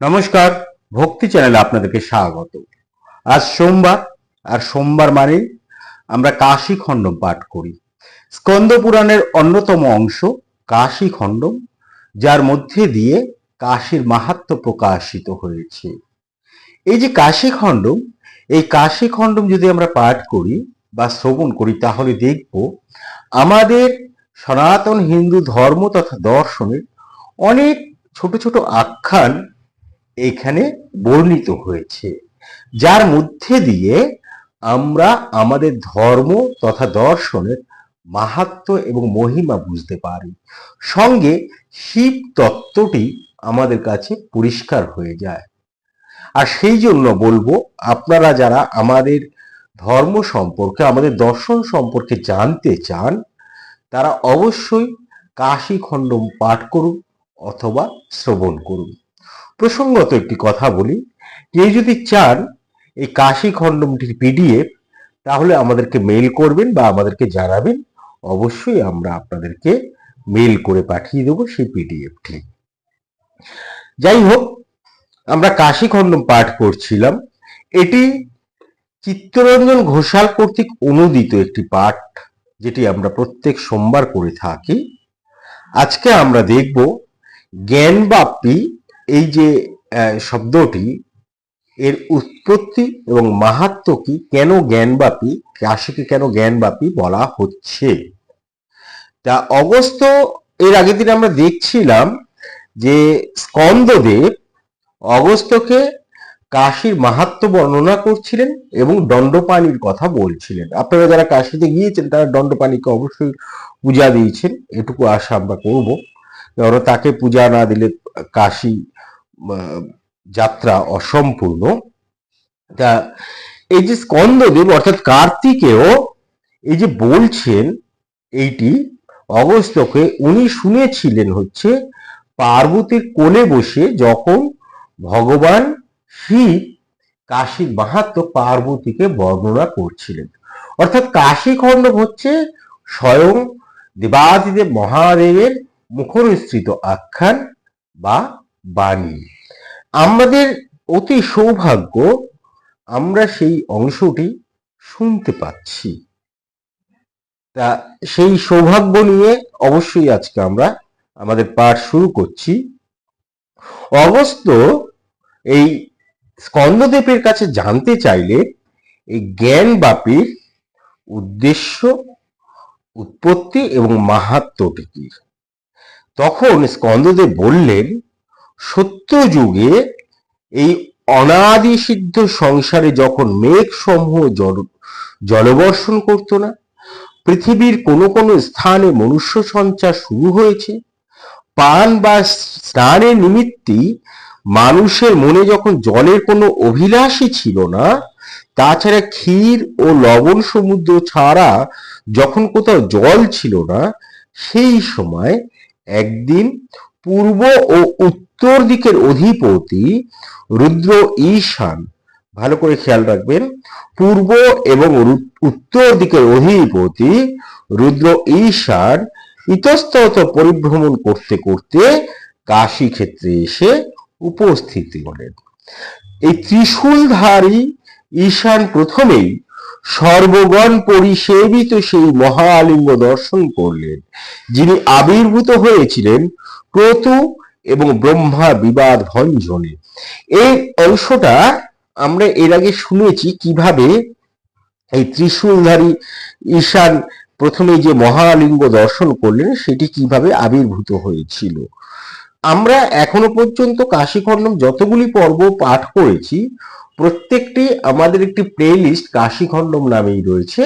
নমস্কার, ভক্তি চ্যানেলে আপনাদেরকে স্বাগত। আজ সোমবার, আর সোমবার মানে আমরা কাশী খণ্ডম পাঠ করি। স্কন্দ পুরাণের অন্যতম অংশ, কাশী খণ্ডম, যার মধ্যে দিয়ে কাশীর মাহাত্ম্য প্রকাশিত হয়েছে। এই যে কাশী খণ্ডম, এই কাশী খণ্ডম যদি আমরা পাঠ করি বা শ্রবণ করি, তাহলে দেখব আমাদের সনাতন হিন্দু ধর্ম তথা দর্শনের অনেক ছোট ছোট আখ্যান এখানে বর্ণিত হয়েছে। যার মধ্যে দিয়ে আমরা আমাদের ধর্ম তথা দর্শনের মাহাত্ম্য এবং মহিমা বুঝতে পারি। সঙ্গে শিব তত্ত্বটি আমাদের কাছে পরিষ্কার হয়ে যায়। আর সেই জন্য বলব, আপনারা যারা আমাদের ধর্ম সম্পর্কে, আমাদের দর্শন সম্পর্কে জানতে চান, তারা অবশ্যই কাশী খণ্ডম পাঠ করুন অথবা শ্রবণ করুন। প্রসঙ্গত একটি কথা বলি। কেউ যদি চান এই কাশী খণ্ডমটির পিডিএফ, তাহলে আমাদেরকে মেল করবেন বা আমাদেরকে জানাবেন। অবশ্যই আমরা আপনাদেরকে মেল করে পাঠিয়ে দেবো সেই পিডিএফটি। যাই হোক, আমরা কাশী খণ্ডম পাঠ করছিলাম। এটি চিত্তরঞ্জন ঘোষাল কর্তৃক অনুদিত একটি পাঠ, যেটি আমরা প্রত্যেক সোমবার করে থাকি। আজকে আমরা দেখব জ্ঞানবাপী এই যে শব্দটি, এর উৎপত্তি এবং মাহাত্ম কি, কেন জ্ঞানবাপী কাশীকে কেন জ্ঞানবাপী বলা হচ্ছে? তা অগস্ত, এর আগের দিন আমরা দেখছিলাম যে স্কন্দদেব অগস্তকে কাশীর মাহাত্ম বর্ণনা করছিলেন এবং দণ্ডপানির কথা বলছিলেন। আপনারা যারা কাশীতে গিয়েছেন, তারা দণ্ডপানিকে অবশ্যই পূজা দিয়েছেন। এটুকু আশা আমরা করব। কারণ তাকে পূজা না দিলে কাশী যাত্রা অসম্পূর্ণ। তা এই যে স্কন্দদেব অর্থাৎ কার্তিকেও এই যে বলছেন এইটি অগস্ত্যকে উনি শুনেছিলেন হচ্ছে পার্বতীর কোলে বসে যখন ভগবান শিব কাশীর মাহাত্ম পার্বতীকে বর্ণনা করছিলেন। অর্থাৎ কাশী খণ্ড হচ্ছে স্বয়ং দেবাদিদেব মহাদেবের মুখনিসৃত আখ্যান বা বাণী। আমাদের অতি সৌভাগ্য আমরা সেই অংশটি শুনতে পাচ্ছি। তা সেই সৌভাগ্য নিয়ে অবশ্যই আজকে আমরা আমাদের পাঠ শুরু করছি। অগস্ত এই স্কন্দদেবের কাছে জানতে চাইলে এই জ্ঞান বাপীর উদ্দেশ্য, উৎপত্তি এবং মাহাত্ম্যটি কি? তখন স্কন্দদেব বললেন সত্য যুগে এই অনাদি সিদ্ধ সংসারে যখন মেঘ সমূহ জল জলবর্ষণ করতো না, পৃথিবীর কোনো কোনো স্থানে মনুষ্য সঞ্চার শুরু হয়েছে। পান বা স্নানের নিমিত্তি মানুষের মনে যখন জলের কোনো অভিলাষই ছিল না, তাছাড়া ক্ষীর ও লবণ সমুদ্র ছাড়া যখন কোথাও জল ছিল না, সেই সময় একদিন পূর্ব ও উত্তর দিকের অধিপতি রুদ্র ঈশান, ভালো করে খেয়াল রাখবেন, পূর্ব এবং উত্তর দিকের অধিপতি রুদ্র ঈশান ইতস্তত পরিভ্রমণ করতে করতে কাশী ক্ষেত্রে এসে উপস্থিত হলেন। এই ত্রিশূলধারী ঈশান প্রথমেই সর্বগণ পরিসেবিত সেই মহালিঙ্গ দর্শন করলেন, যিনি আবির্ভূত হয়েছিলেন ক্রতু এবং ব্রহ্মা বিবাদ ভঞ্জনে। এই অংশটা আমরা এর আগে শুনেছি কীভাবে এই ত্রিশূলধারী ঈশান প্রথমে যে মহালিঙ্গ দর্শন করলেন, সেটি কীভাবে আবির্ভূত হয়েছিল। আমরা এখনও পর্যন্ত কাশীখণ্ডম যতগুলি পর্ব পাঠ করেছি, প্রত্যেকটি আমাদের একটি প্লে লিস্ট কাশীখণ্ডম নামেই রয়েছে,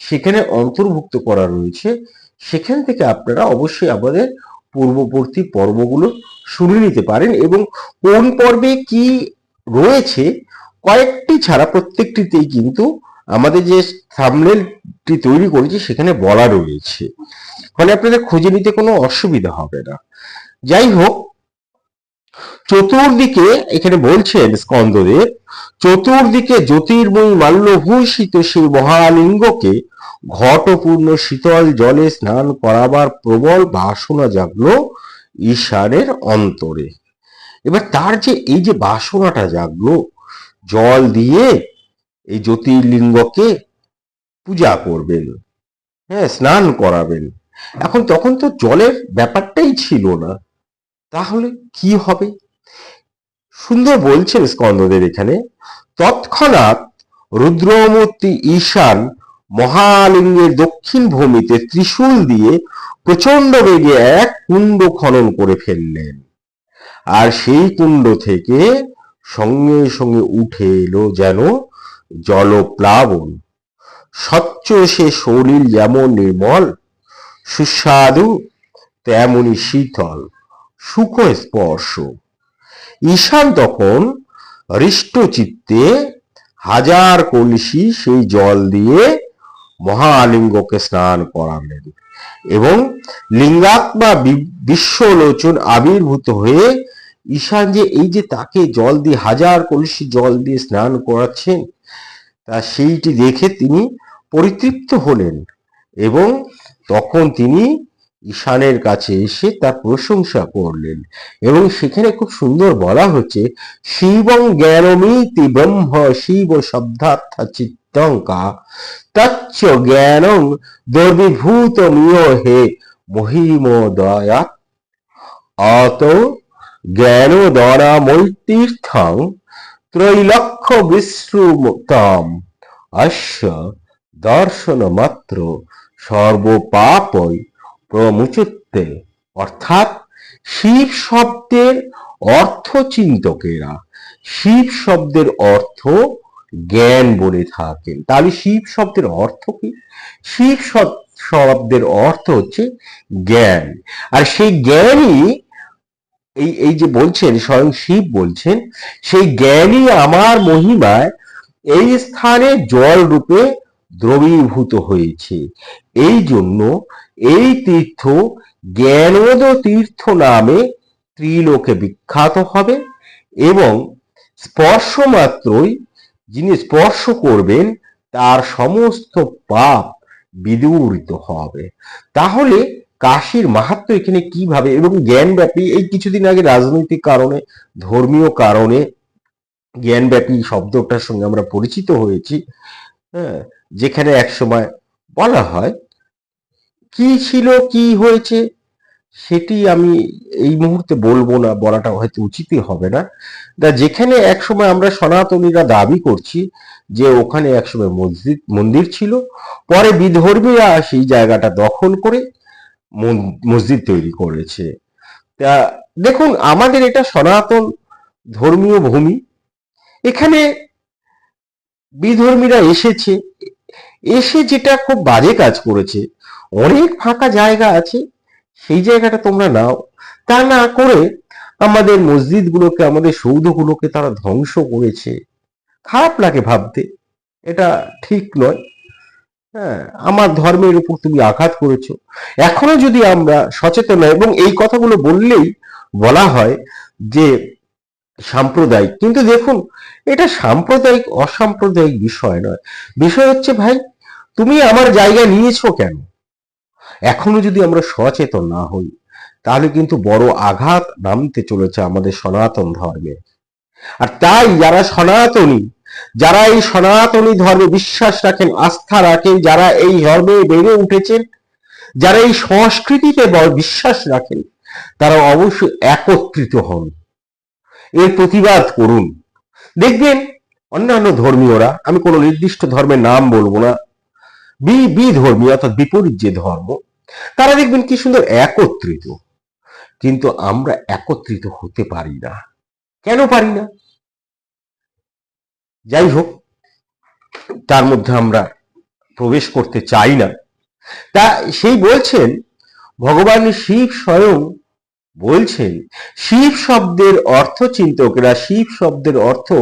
সেখানে অন্তর্ভুক্ত করা রয়েছে। সেখান থেকে আপনারা অবশ্যই আমাদের পূর্ববর্তী পর্বগুলো শুনে নিতে পারেন এবং কোন পর্বে কি রয়েছে কয়েকটি ছাড়া প্রত্যেকটিতেই কিন্তু আমাদের যে থামনেলটি তৈরি করেছি সেখানে বলা রয়েছে। ফলে আপনাদের খুঁজে নিতে কোনো অসুবিধা হবে না। যাই হোক, চতুর্দিকে এখানে বলছেন স্কন্দদেব চতুর্দিকে জ্যোতির্ময়ী মাল্যভূষিত সেই মহালিঙ্গকে ঘটপূর্ণ শীতল জলে স্নান করাবার প্রবল বাসনা জাগলো ঈশানের অন্তরে। এবার তার যে এই যে বাসনাটা জাগলো, জল দিয়ে এই জ্যোতির্লিঙ্গকে পূজা করবেন হ্যাঁ স্নান করাবেন। এখন তখন তো জলের ব্যাপারটাই ছিল না। তাহলে কি হবে? সুন্দর বলছেন স্কন্দদের এখানে, তৎক্ষণাৎ রুদ্রমূর্তি ঈশান মহালিঙ্গের দক্ষিণ ভূমিতে ত্রিশূল দিয়ে প্রচণ্ড বেগে এক কুণ্ড খনন করে ফেললেন। আর সেই কুণ্ড থেকে সঙ্গে সঙ্গে উঠে এলো যেন জলপ্লাবন। স্বচ্ছ সে শরীর যেমন নির্মল, সুস্বাদু তেমনি শীতল সুখ স্পর্শ ঈশান তখন হৃষ্ট চিত্তে হাজার কলসি সেই জল দিয়ে মহালিঙ্গকে স্নান করালেন। এবং লিঙ্গাত্মা বিশ্বলোচন আবির্ভূত হয়ে ঈশান যে এই যে তাকে জল দিয়ে, হাজার কলসি জল দিয়ে স্নান করাচ্ছেন, তা সেইটি দেখে তিনি পরিতৃপ্ত হলেন এবং তখন তিনি ঈশানের কাছে এসে তার প্রশংসা করলেন। এবং সেখানে খুব সুন্দর বলা হচ্ছে, শিবং জ্ঞানমিতি ব্রহ্ম শিব শব্দার্থ চিত্তঙ্কা তচ্চ জ্ঞানং দুর্বিভূত মিয় হে মহিমোদয়াত অত জ্ঞান দ্বারা মৈতীর্থং ত্রৈলক্ষ বিশ্রুতম অশ্য দর্শন মাত্র সর্বপাপই প্রমুচুত্তে অর্থাৎ শিব শব্দের অর্থ চিন্তকেরা শিব শব্দের অর্থ জ্ঞান বলে থাকেন। তাহলে শিব শব্দের অর্থ কি? শিব শব্দের অর্থ হচ্ছে জ্ঞান। আর সেই জ্ঞানই এই এই যে বলছেন, স্বয়ং শিব বলছেন, সেই জ্ঞানই আমার মহিমায় এই স্থানে জল রূপে দ্রবীভূত হয়েছে। এই জন্য এই তীর্থ জ্ঞানোদ তীর্থ নামে ত্রিলোকে বিখ্যাত হবে এবং স্পর্শ মাত্রই যিনি স্পর্শ করবেন, তার সমস্ত পাপ বিদূরিত হবে। তাহলে কাশির মাহাত্ম এখানে কীভাবে এবং জ্ঞানব্যাপী, এই কিছুদিন আগে রাজনৈতিক কারণে, ধর্মীয় কারণে জ্ঞানব্যাপী শব্দটার সঙ্গে আমরা পরিচিত হয়েছি হ্যাঁ যেখানে একসময় বলা হয়, কি ছিল, কি হয়েছে? সেটি আমি এই মুহূর্তে বলব না, বলাটা হয়তো উচিতই হবে না। যেখানে একসময় আমরা সনাতনীরা দাবি করছি যে ওখানে একসময় মসজিদ, মন্দির ছিল, পরে বিধর্মীরা সেই জায়গাটা দখল করে মসজিদ তৈরি করেছে। তা দেখুন, আমাদের এটা সনাতন ধর্মীয় ভূমি। এখানে বিধর্মীরা এসেছে, এসে যেটা খুব বাজে কাজ করেছে, অনেক ফাঁকা জায়গা আছে সেই জায়গাটা তোমরা নাও। তা না করে আমাদের মসজিদগুলোকে, আমাদের সৌধগুলোকে তারা ধ্বংস করেছে। খারাপ লাগে ভাবতে। এটা ঠিক নয়। হ্যাঁ আমার ধর্মের উপর তুমি আঘাত করেছ। এখনও যদি আমরা সচেতন এবং এই কথাগুলো বললেই বলা হয় যে সাম্প্রদায়িক। কিন্তু দেখুন, এটা সাম্প্রদায়িক, অসাম্প্রদায়িক বিষয় নয়। বিষয় হচ্ছে ভাই, তুমি আমার জায়গা নিয়েছো কেন? এখনও যদি আমরা সচেতন না হই, তাহলে কিন্তু বড় আঘাত নামতে চলেছে আমাদের সনাতন ধর্মে। আর তাই যারা সনাতনী, যারা এই সনাতনী ধর্মে বিশ্বাস রাখেন, আস্থা রাখেন, যারা এই ধর্মে বেড়ে উঠেছেন, যারা এই সংস্কৃতিতে বিশ্বাস রাখেন, তারা অবশ্যই একত্রিত হন। এর প্রতিবাদ করুন। দেখবেন অন্যান্য ধর্মীয়রা, আমি কোনো নির্দিষ্ট ধর্মের নাম বলব না, বি বি ধর্মীয় অর্থাৎ বিপরীত যে ধর্ম তারা দেখবেন কি সুন্দর একত্রিত। কিন্তু আমরা একত্রিত হতে পারি না। কেন পারি না? যাই হোক, তার মধ্যে আমরা প্রবেশ করতে চাই না। তা সেই বলছেন, ভগবান শিব স্বয়ং বলছেন, শিব শব্দের অর্থ চিন্তকেরা, শিব শব্দের অর্থ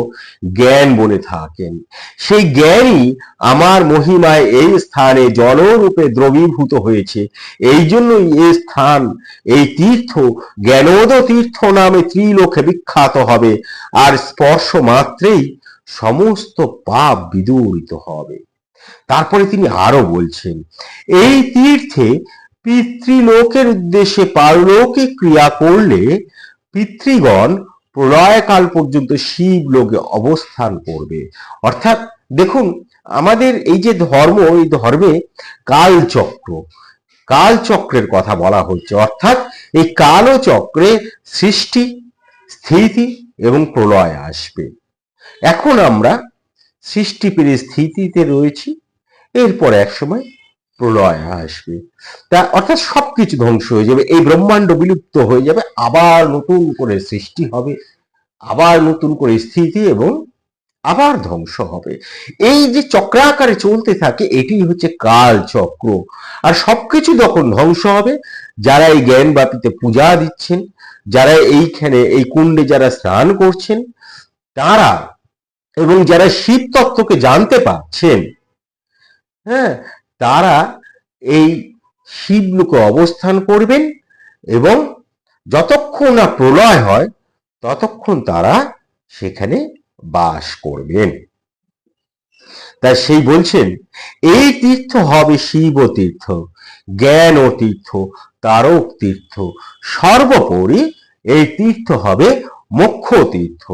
জ্ঞান বলে থাকেন। সেই জ্ঞানই আমার মহিমায় এই স্থানে জলরূপে দ্রবীভূত হয়েছে। এই জন্যই এই স্থান, এই তীর্থ জ্ঞানোদ তীর্থ নামে ত্রিলোকে বিখ্যাত হবে। আর স্পর্শ মাত্রেই সমস্ত পাপ বিদূরিত হবে। তারপরে তিনি আরও বলছেন, এই তীর্থে পিতৃলোকের উদ্দেশ্যে পারলৌকিক ক্রিয়া করলে পিতৃগণ প্রলয়কাল পর্যন্ত শিব লোকে অবস্থান করবে। অর্থাৎ দেখুন, আমাদের এই যে ধর্ম, এই ধর্মে কালচক্র, কালচক্রের কথা বলা হচ্ছে। অর্থাৎ এই কালচক্রে সৃষ্টি, স্থিতি এবং প্রলয় আসবে। এখন আমরা সৃষ্টি পেরে স্থিতিতে রয়েছি। এরপর এক সময় প্রলয় আসবে। তা অর্থাৎ সবকিছু ধ্বংস হয়ে যাবে, এই ব্রহ্মাণ্ড বিলুপ্ত হয়ে যাবে, আবার নতুন করে সৃষ্টি হবে, আবার নতুন করে স্থিতি এবং আবার ধ্বংস হবে। এই যে চক্রাকারে চলতে থাকে, এটি হচ্ছে কাল চক্র। আর সবকিছু যখন ধ্বংস হবে, যারা এই জ্ঞান ব্যাপীতে পূজা দিচ্ছেন, যারা এইখানে, এই কুণ্ডে যারা স্নান করছেন, তারা এবং যারা শিব তত্ত্বকে জানতে পারছেন হ্যাঁ তারা এই শিবলোকে অবস্থান করবেন এবং যতক্ষণ না প্রলয় হয়, ততক্ষণ তারা সেখানে বাস করবেন। তাই সেই বলছেন, এই তীর্থ হবে শিব তীর্থ জ্ঞান ও তীর্থ, তারক তীর্থ। সর্বোপরি এই তীর্থ হবে মুখ্য তীর্থ।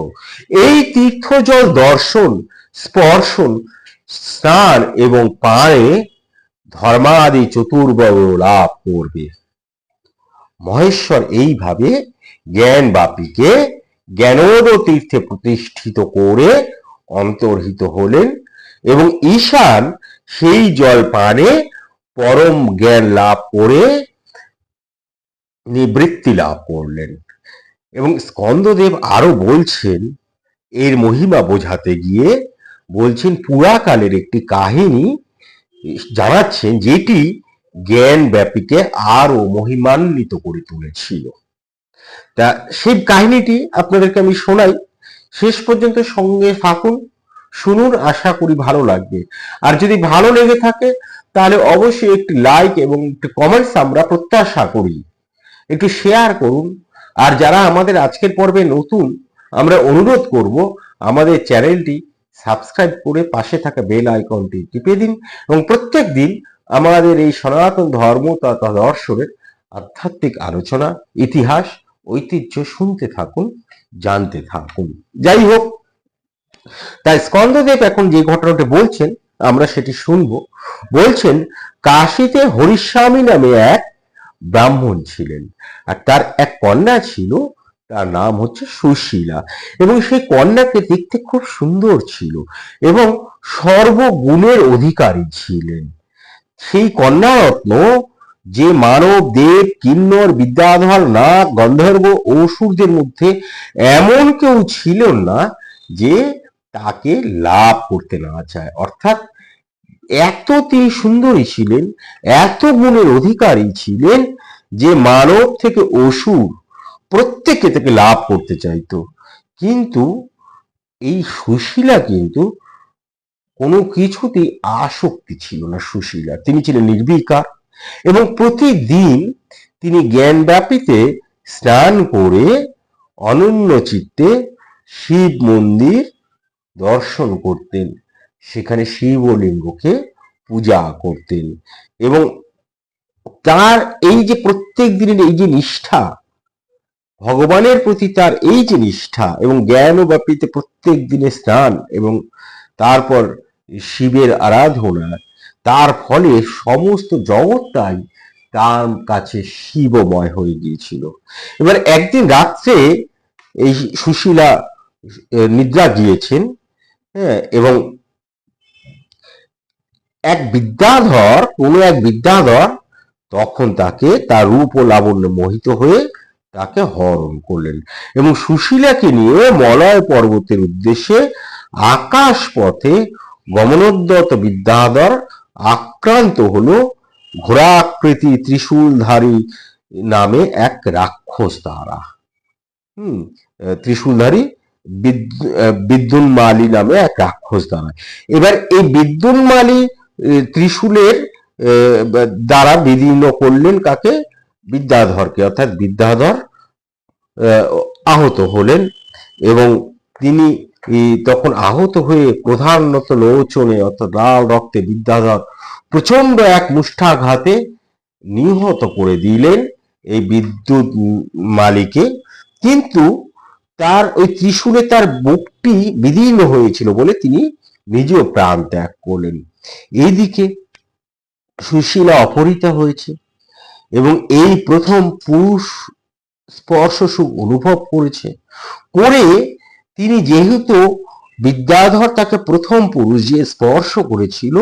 এই তীর্থ জল দর্শন, স্পর্শন, স্নান এবং পায়ে ধর্মাদি চতুর্বর্গ লাভ করবে। মহেশ্বর এইভাবে জ্ঞান বাপীকে জ্ঞানোদ তীর্থে প্রতিষ্ঠিত করে অন্তর্হিত হলেন এবং ঈশান সেই জল পানে পরম জ্ঞান লাভ করে নিবৃত্তি লাভ করলেন। এবং স্কন্দদেব আরও বলছেন, এর মহিমা বোঝাতে গিয়ে বলছেন, পুরাকালের একটি কাহিনী জানাচ্ছেন যেটি জ্ঞান ব্যাপীকে আরও মহিমান্বিত করে তুলেছিল। তা সেই কাহিনীটি আপনাদেরকে আমি শোনাই। শেষ পর্যন্ত সঙ্গে থাকুন, শুনুন, আশা করি ভালো লাগবে। আর যদি ভালো লেগে থাকে, তাহলে অবশ্যই একটি লাইক এবং একটি কমেন্টস আমরা প্রত্যাশা করি। একটু শেয়ার করুন। আর যারা আমাদের আজকের পর্বে নতুন, আমরা অনুরোধ করব আমাদের চ্যানেলটি সাবস্ক্রাইব করে পাশে থাকা বেল আইকনটি টিপে দিন এবং প্রত্যেক দিন আমাদের এই সনাতন ধর্ম তথা দর্শনের আধ্যাত্মিক আলোচনা, ইতিহাস, ঐতিহ্য শুনতে থাকুন, জানতে থাকুন। যাই হোক, তাই স্কন্দদেব এখন যে ঘটনাটা বলছেন, আমরা সেটি শুনব। বলছেন, কাশীতে হরিস্বামী নামে এক ব্রাহ্মণ ছিলেন, আর তার এক কন্যা ছিল তার নাম হচ্ছে সুশীলা। এবং সেই কন্যাকে দেখতে খুব সুন্দর ছিল এবং সর্বগুণের অধিকারী ছিলেন। সেই কন্যারত্ন যে মানব, দেব, কিন্নর, বিদ্যাধর, নাগ, গন্ধর্ব অসুরদের মধ্যে এমন কেউ ছিল না যে তাকে লাভ করতে না চায়। অর্থাৎ এত তিনি সুন্দরী ছিলেন, এত গুণের অধিকারী ছিলেন যে মানব থেকে অসুর প্রত্যেকে তাকে লাভ করতে চাইতো কিন্তু এই সুশীলা কিন্তু কোনো কিছুতেই আসক্তি ছিল না সুশীলা তিনি ছিলেন নির্বিকার এবং প্রতিদিন তিনি জ্ঞান ব্যাপীতে স্নান করে অনন্য চিত্তে শিব মন্দির দর্শন করতেন। সেখানে শিবলিঙ্গকে পূজা করতেন এবং তার এই যে প্রত্যেক দিনের এই যে নিষ্ঠা ভগবানের প্রতি তার এই যে নিষ্ঠা এবং জ্ঞান ও ব্যাপীতে প্রত্যেক দিনে স্নান এবং তারপর শিবের আরাধনা, তার ফলে সমস্ত জগৎটাই তার কাছে শিবময় হয়ে গিয়েছিল। এবার একদিন রাত্রে এই সুশীলা নিদ্রা গিয়েছেন হ্যাঁ এবং এক বিদ্যাধর, কোনো এক বিদ্যাধর তখন তাকে তার রূপ ও লাবণ্য মোহিত হয়ে তাকে হরণ করলেন এবং সুশীলাকে নিয়ে মলয় পর্বতের উদ্দেশ্যে আকাশ পথে গমনোদ্যত বিদ্যাধর আক্রান্ত হল ঘোড়াকৃতি ত্রিশূলধারী নামে এক রাক্ষস দ্বারা। হুম ত্রিশূলধারী বিদ- আহ, নামে এক রাক্ষস দ্বারা। এবার এই বিদ্যুন্মালী আহ, ত্রিশূলের দ্বারা বিদীর্ণ করলেন কাকে? বিদ্যাধরকে অর্থাৎ বিদ্যাধর আহ, আহত হলেন এবং তিনি তখন আহত হয়ে প্রধানত লোচনে অর্থাৎ লাল রক্তে বিদ্যাধর প্রচণ্ড এক মুষ্ঠাঘাতে নিহত করে দিলেন এই বিদ্যুৎ মালিকে কিন্তু তার ওই ত্রিশূলে তার বুকটি বিদীর্ণ হয়েছিল বলে তিনি নিজেও প্রাণ ত্যাগ করলেন। এইদিকে সুশীলা অপহৃতা হয়েছে। এবং এই প্রথম পুরুষ স্পর্শ সুখ অনুভব করেছে। করে তিনি যেহেতু বিদ্যাধর তাকে প্রথম পুরুষ যে স্পর্শ করেছিল,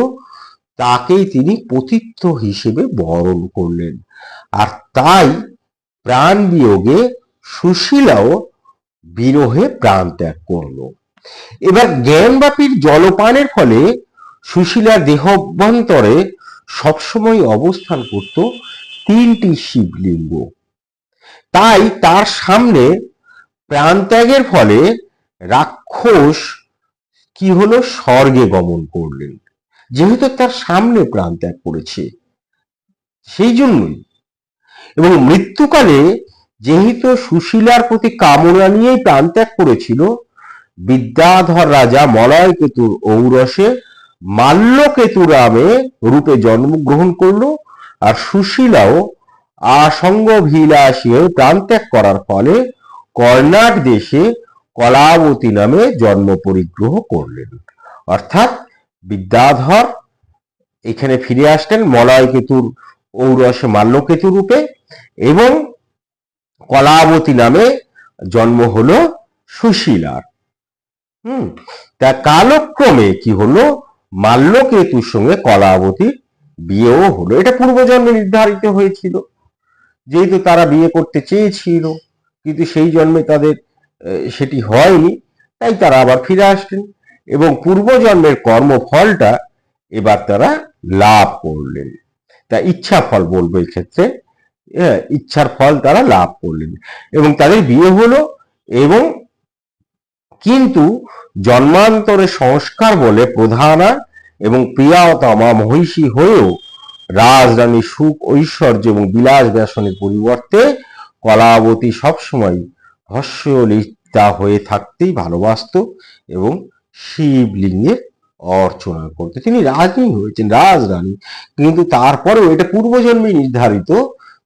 তাকেই তিনি পতিত্ব হিসেবে বরণ করলেন। আর তাই প্রাণ বিয়োগে সুশীলাও বিরহে প্রাণ ত্যাগ করল। এবার জ্ঞানব্যাপীর জলপানের ফলে সুশীলার দেহভ্যন্তরে সবসময় অবস্থান করত তিনটি শিবলিঙ্গ। তাই তার সামনে প্রাণত্যাগের ফলে রাক্ষস কি হলো? স্বর্গে গমন করলেন। যেহেতু তার সামনে প্রাণ ত্যাগ করেছে, সেই জন্যই। এবং মৃত্যুকালে যেহেতু সুশীলার প্রতি কামনা নিয়েই প্রাণ ত্যাগ করেছিল, বিদ্যাধর রাজা মলয় কেতুর ঔরসে মাল্যকেতু রামে রূপে জন্মগ্রহণ করল। আর সুশীলাও আসঙ্গ ভিলাসী হয়ে প্রাণত্যাগ করার ফলে কর্ণাট দেশে কলাবতী নামে জন্ম পরিগ্রহ করলেন। অর্থাৎ বিদ্যাধর এখানে ফিরে আসলেন মলয় কেতুর ঔরসে মাল্যকেতু রূপে এবং কলাবতী নামে জন্ম হলো সুশীলার। হুম, তা কালক্রমে কি হলো? মাল্যকেতুর সঙ্গে কলাবতীর বিয়েও হলো। এটা পূর্বজন্মে নির্ধারিত হয়েছিল। যেহেতু তারা বিয়ে করতে চেয়েছিল, কিন্তু সেই জন্মে তাদের সেটি হয়নি, তাই তারা আবার ফিরে আসলেন এবং পূর্বজন্মের কর্মফলটা এবার তারা লাভ করলেন। তা ইচ্ছা ফল বলব এই ক্ষেত্রে ইচ্ছার ফল তারা লাভ করলেন। এবং তাদের বিয়ে হলো এবং কিন্তু জন্মান্তরে সংস্কার বলে প্রধানা এবং প্রিয়তমা মহিষী হয়েও রাজরানী সুখ ঐশ্বর্য এবং বিলাস ব্যসনের পরিবর্তে কলাবতী সবসময় হস্যলিপ্তা হয়ে থাকতেই ভালোবাসত এবং শিবলিঙ্গের অর্চনা করতে। তিনি রাজনী হয়েছেন, রাজরানী। কিন্তু তারপরেও এটা পূর্বজন্মে নির্ধারিত,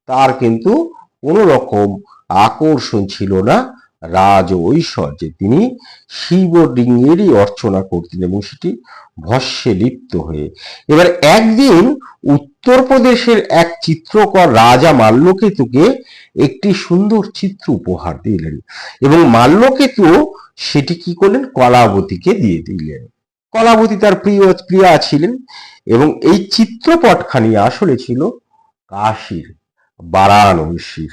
তার কিন্তু কোনো রকম আকর্ষণ ছিল না। রাজ ঐশ্বর্যে তিনি শিবলিঙ্গেরই অর্চনা করতেন এবং সেটি ভস্যে লিপ্ত হয়ে। এবার একদিন উত্তরপ্রদেশের এক চিত্রকর রাজা মাল্যকেতুকে একটি সুন্দর চিত্র উপহার দিলেন এবং মাল্যকেতু সেটি কি করলেন? কলাবতীকে দিয়ে দিলেন। কলাবতী তার প্রিয়, প্রিয়া ছিলেন এবং এই চিত্রপটখানি আসলে ছিল কাশীর, বারাণসীর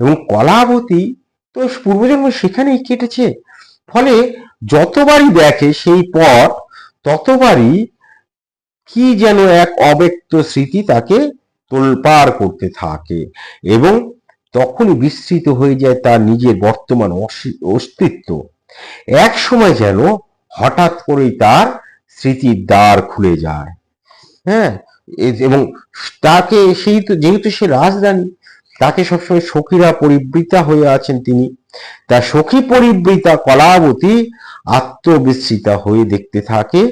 এবং কলাবতী তো পূর্বজন্ম সেখানেই কেটেছে। ফলে যতবারই দেখে সেই পথ, ততবারই কি যেন এক অব্যক্ত স্মৃতি তাকে তোলপাড় করতে থাকে এবং তখনই বিস্তৃত হয়ে যায় তার নিজের বর্তমান অসি- অস্তিত্ব। এক সময় যেন হঠাৎ করেই তার স্মৃতির দ্বার খুলে যায়। হ্যাঁ এবং তাকে সেই তো যেহেতু সে রাজধানী তাকে সবসময় সখীরা পরিবৃতা হয়ে আছেন তিনি। তা সখী পরিবৃতা কলাবতী আত্মবিস্মৃতা হয়ে দেখতে থাকে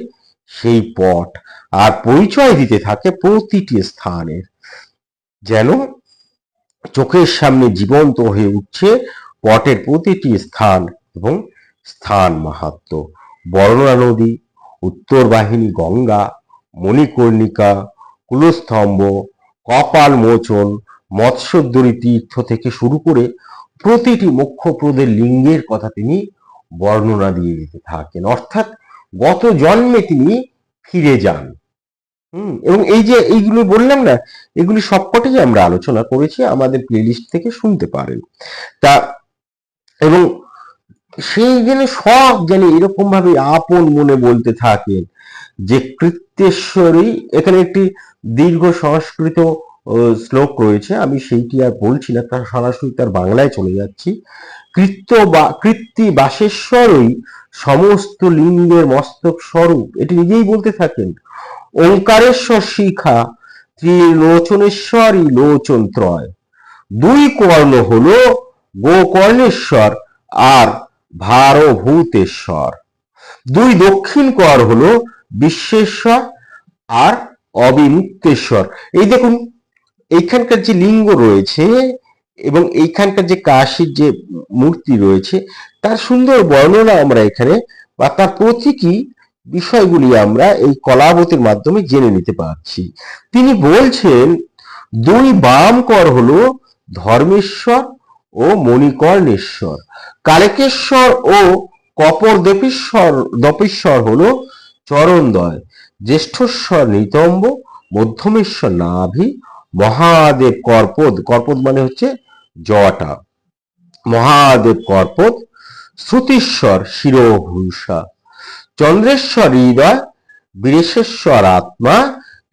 সেই পট আর পরিচয় দিতে থাকে প্রতিটি স্থানের। যেন চোখের সামনে জীবন্ত হয়ে উঠছে পটের প্রতিটি স্থান এবং স্থান মাহাত্ম। বর্ণনা নদী, উত্তর বাহিনী গঙ্গা, মণিকর্ণিকা, কুলস্তম্ভ, কপাল মোচন মৎস্যদ্বরী তীর্থ থেকে শুরু করে প্রতিটি মোক্ষপ্রদের লিঙ্গের কথা তিনি বর্ণনা দিয়ে দিতে থাকেন। অর্থাৎ গত জন্মে তিনি ফিরে যান। হুম, এবং এই যে এইগুলো বললাম না, এগুলি সবকটাই আমরা আলোচনা করেছি, আমাদের প্লেলিস্ট থেকে শুনতে পারেন। তা, এবং সেই যেন সব যেন এরকম ভাবে আপন মনে বলতে থাকেন যে কৃত্যেশ্বরী, এখানে একটি দীর্ঘ সংস্কৃত শ্লোক রয়েছে, আমি সেইটি আর বলছি না, তার সরাসরি তার বাংলায় চলে যাচ্ছি। কৃত্য বা, কৃত্তি বাসেশ্বরই সমস্ত লিঙ্গের মস্তক স্বরূপ। এটি নিজেই বলতে থাকেন, ওঙ্কারেশ্বর শিখা ত্রিলোচনেশ্বরী লোচন ত্রয়। দুই কর্ণ হল গোকর্ণেশ্বর আর ভারভূতেশ্বর। দুই দক্ষিণ কর হল বিশ্বেশ্বর আর অবিমুক্তেশ্বর। এই দেখুন এইখানকার যে লিঙ্গ রয়েছে এবং এইখানকার যে কাশীর যে মূর্তি রয়েছে, তার সুন্দর বর্ণনা আমরা এখানে বা তার প্রতীকী বিষয়গুলি আমরা এই কলাবতীর মাধ্যমে জেনে নিতে পারছি। তিনি বলছেন, দুই বাম কর হলো ধর্মেশ্বর ও মণিকর্ণেশ্বর। কালেকেশ্বর ও কপর দেপেশ্বর দপেশ্বর হলো চরণদয়। জ্যেষ্ঠস্বর নিতম্ব, মধ্যমেশ্বর নাভি মহাদেব কর্পদ কর্পদ মানে হচ্ছে জটা। মহাদেব কর্পদ শ্রুতিশ্বর শিরোভূষা। চন্দ্রেশ্বর হৃদয়, বীরেশ্বর আত্মা,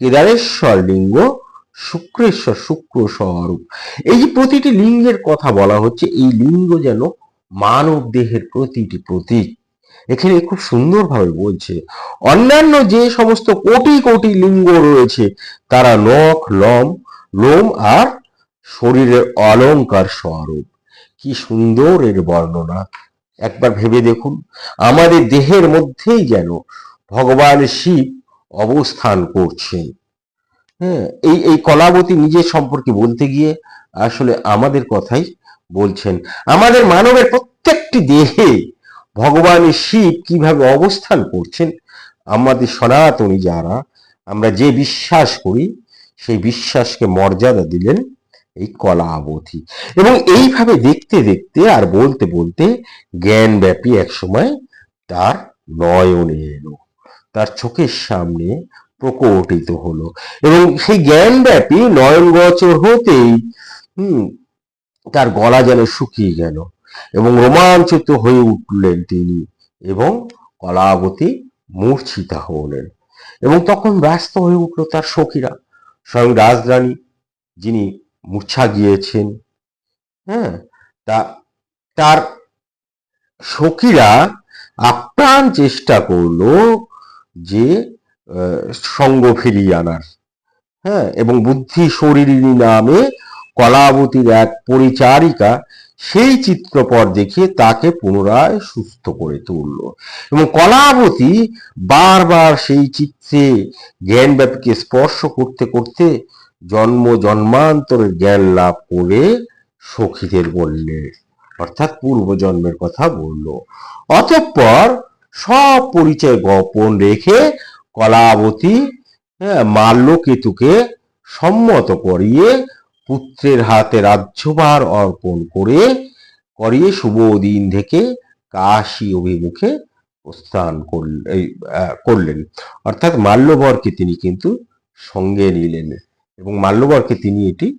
কেদারেশ্বর লিঙ্গ, শুক্রেশ্বর শুক্র স্বরূপ। এই যে প্রতিটি লিঙ্গের কথা বলা হচ্ছে, এই লিঙ্গ যেন মানব দেহের প্রতিটি প্রতীক। এখানে খুব সুন্দরভাবে বলছে, অন্যান্য যে সমস্ত কোটি কোটি লিঙ্গ রয়েছে, তারা নখ, লম লোম আর শরীরের অলংকার স্বরূপ। কি সুন্দর এর বর্ণনা। একবার ভেবে দেখুন, আমাদের দেহের মধ্যেই যেন ভগবান শিব অবস্থান করছেন হ্যাঁ এই এই কলাবতী নিজের সম্পর্কে বলতে গিয়ে আসলে আমাদের কথাই বলছেন। আমাদের মানবের প্রত্যেকটি দেহে ভগবানের শিব কীভাবে অবস্থান করছেন, আমাদের সনাতনী যারা, আমরা যে বিশ্বাস করি সেই বিশ্বাসকে মর্যাদা দিলেন এই কলাবতী। এবং এইভাবে দেখতে দেখতে আর বলতে বলতে জ্ঞানব্যাপী এক সময় তার নয়নে এলো। তার চোখের সামনে প্রকটিত হলো। এবং সেই জ্ঞানব্যাপী নয়ন গোচর হতেই, হুম, তার গলা যেন শুকিয়ে গেল এবং রোমাঞ্চিত হয়ে উঠলেন তিনি এবং কলাবতী মূর্ছিতা হলেন। এবং তখন ব্যস্ত হয়ে উঠল তার সখীরা। স্বয়ং রাজরানী যিনি মূর্ছা গিয়েছেন হ্যাঁ তা তার সখীরা আপ্রাণ চেষ্টা করল যে সঙ্গ ফিরিয়ে আনার হ্যাঁ এবং বুদ্ধি শরীরী নামে কলাবতীর এক পরিচারিকা সেই চিত্রপট দেখে তাকে পুনরায় সুস্থ করে তুলল। এবং কলাবতী বারবার সেই চিত্রে জ্ঞানব্যাপীকে স্পর্শ করতে করতে জন্ম জন্মান্তরের জ্ঞান লাভ করে সখীদের বললে অর্থাৎ পূর্ব জন্মের কথা বলল। অতঃপর সব পরিচয় গোপন রেখে কলাবতী হ্যাঁ, মাল্যকেতুকে সম্মত করিয়ে পুত্রের হাতে রাজ্যভার অর্পণ করে করিয়ে শুভ দিন থেকে কাশী অভিমুখে প্রস্থান করল- করলেন। অর্থাৎ মাল্যবরকে তিনি কিন্তু সঙ্গে নিলেন এবং মাল্যবরকে তিনি এটি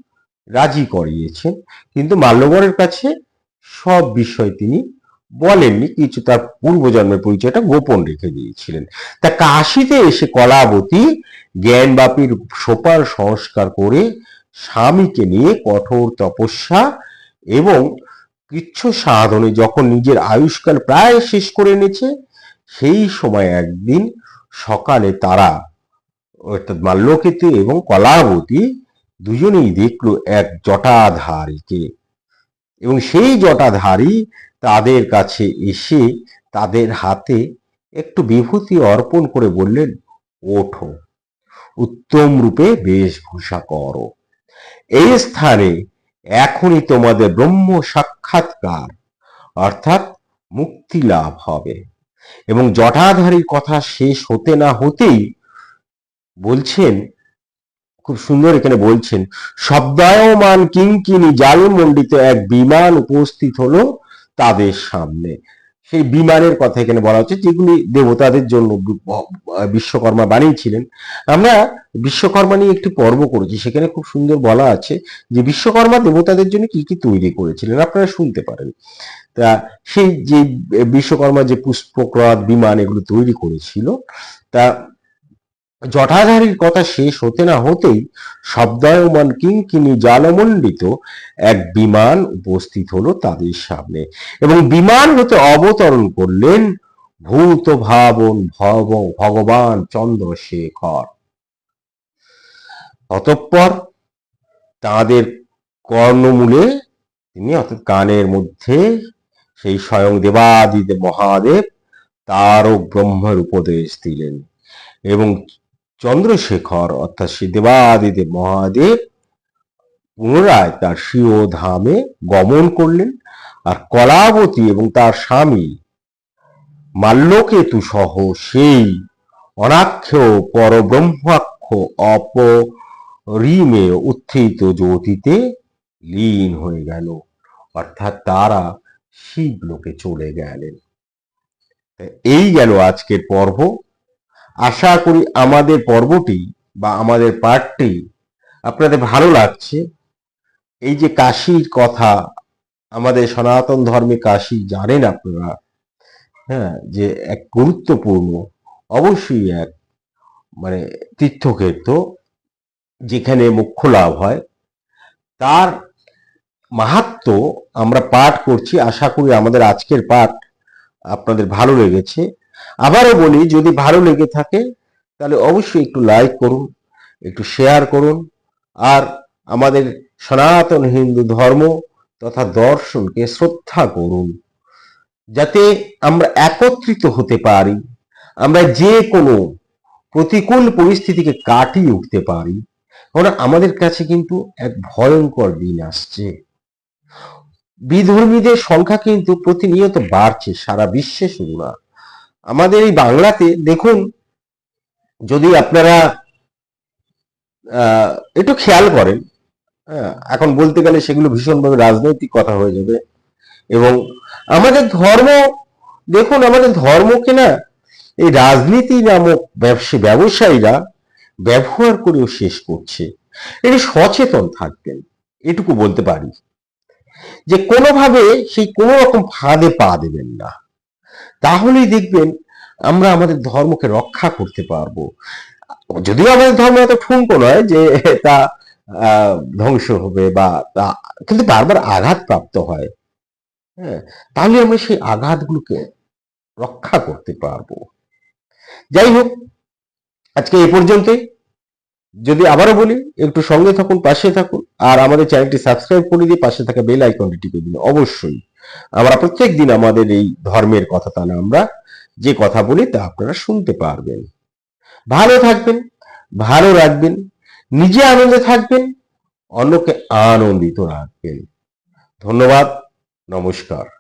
রাজি করিয়েছেন। কিন্তু মাল্যবরের কাছে সব বিষয় তিনি বলেননি, কিছু তার পূর্বজন্মের পরিচয়টা গোপন রেখে দিয়েছিলেন। তা কাশিতে এসে কলাবতী জ্ঞানবাপীর সোপার সংস্কার করে স্বামীকে নিয়ে কঠোর তপস্যা এবং কৃচ্ছ সাধনে যখন নিজের আয়ুষ্কাল প্রায় শেষ করে এনেছে, সেই সময় একদিন সকালে তারা অর্থাৎ মাল্যকেতু এবং কলাবতী দুজনেই দেখল এক জটাধারীকে। এবং সেই জটাধারী তাদের কাছে এসে তাদের হাতে একটু বিভূতি অর্পণ করে বললেন, ওঠো, উত্তম রূপে বেশভূষা করো। এই স্থানে এখনই তোমাদের ব্রহ্ম সাক্ষাৎকার, অর্থাৎ মুক্তি লাভ হবে। এবং জটাধারীর কথা শেষ হতে না হতেই বলছেন, খুব সুন্দর এখানে বলছেন, শব্দায়মান কিঙ্কিনি জালমণ্ডিত এক বিমান উপস্থিত হলো তাদের সামনে। সেই বিমানের কথা এখানে বলা হচ্ছে, যেগুলি দেবতাদের জন্য বিশ্বকর্মা বানিয়েছিলেন। আমরা বিশ্বকর্মা নিয়ে একটি পর্ব করেছি, সেখানে খুব সুন্দর বলা আছে যে বিশ্বকর্মা দেবতাদের জন্য কি কি তৈরি করেছিলেন, আপনারা শুনতে পারেন। তা সেই যে বিশ্বকর্মা যে পুষ্পক্রদ বিমান এগুলো তৈরি করেছিল, তা জটাধারীর কথা শেষ হতে না হতেই শব্দায়মান কিঙ্কিনি জালমণ্ডিত এক বিমান উপস্থিত হলো তাদের সামনে এবং বিমান হতে অবতরণ করলেন ভূত ভাবন ভব ভগবান চন্দ্রশেখর। অতঃপর তাদের কর্ণমূলে তিনি অর্থাৎ কানের মধ্যে সেই স্বয়ং দেবাদিদেব মহাদেব তারও ব্রহ্মের উপদেশ দিলেন এবং চন্দ্রশেখর, অর্থাৎ শ্রী দেবাদিদেব মহাদেব, পুনরায় তার স্বীয় ধামে গমন করলেন। আর কলাবতী এবং তার স্বামী মাল্যকেতু সহ সেই অনাক্ষ পরব্রহ্মাক্ষ অপরিমে উত্থিত জ্যোতিতে লীন হয়ে গেল। অর্থাৎ তারা শিবলোকে চলে গেলেন। এই গেল আজকের পর্ব। আশা করি আমাদের পর্বটি বা আমাদের পাঠটি আপনাদের ভালো লাগছে। এই যে কাশির কথা, আমাদের সনাতন ধর্মে কাশি জানেন আপনারা হ্যাঁ যে এক গুরুত্বপূর্ণ, অবশ্যই এক মানে তীর্থক্ষেত্র যেখানে মুখ্য লাভ হয়। তার মাহাত্ম আমরা পাঠ করছি। আশা করি আমাদের আজকের পাঠ আপনাদের ভালো লেগেছে। আবারও বলি, যদি ভালো লেগে থাকে, তাহলে অবশ্যই একটু লাইক করুন, একটু শেয়ার করুন, আর আমাদের সনাতন হিন্দু ধর্ম তথা দর্শনকে শ্রদ্ধা করুন, যাতে আমরা একত্রিত হতে পারি, আমরা যে কোনো প্রতিকূল পরিস্থিতিকে কাটিয়ে উঠতে পারি। কারণ আমাদের কাছে কিন্তু এক ভয়ঙ্কর দিন আসছে। বিধর্মীদের সংখ্যা কিন্তু প্রতিনিয়ত বাড়ছে সারা বিশ্বে শুধু না। আমাদের এই বাংলাতে দেখুন যদি আপনারা একটু খেয়াল করেন হ্যাঁ, এখন বলতে গেলে সেগুলো ভীষণভাবে রাজনৈতিক কথা হয়ে যাবে। এবং আমাদের ধর্ম দেখুন আমাদের ধর্মকে না এই রাজনীতি নামক ব্যবসা ব্যবসায়ীরা ব্যবহার করেও শেষ করছে। এটি সচেতন থাকবেন এটুকু বলতে পারি। যে কোনোভাবে সেই কোনো রকম ফাঁদে পা দেবেন না। তাহলেই দেখবেন আমরা আমাদের ধর্মকে রক্ষা করতে পারব। যদিও আমাদের ধর্ম এত ঠুনকো নয় যে তা ধ্বংস হবে বা কিন্তু বারবার আঘাত প্রাপ্ত হয়। হ্যাঁ তাহলে আমরা সেই আঘাতগুলোকে রক্ষা করতে পারব। যাই হোক, আজকে এ পর্যন্তই। যদি আবারও বলি, একটু সঙ্গে থাকুন, পাশে থাকুন, আর আমাদের চ্যানেলটি সাবস্ক্রাইব করে দিয়ে পাশে থাকা বেল আইকনটি টিপে দিন, অবশ্যই। আমরা প্রত্যেক দিন আমাদের এই ধর্মের কথা তা আমরা যে কথা বলি তা আপনারা শুনতে পারবেন। ভালো থাকবেন, ভালো রাখবেন, নিজে আনন্দে থাকবেন, অন্যকে আনন্দিত রাখবেন। ধন্যবাদ, নমস্কার।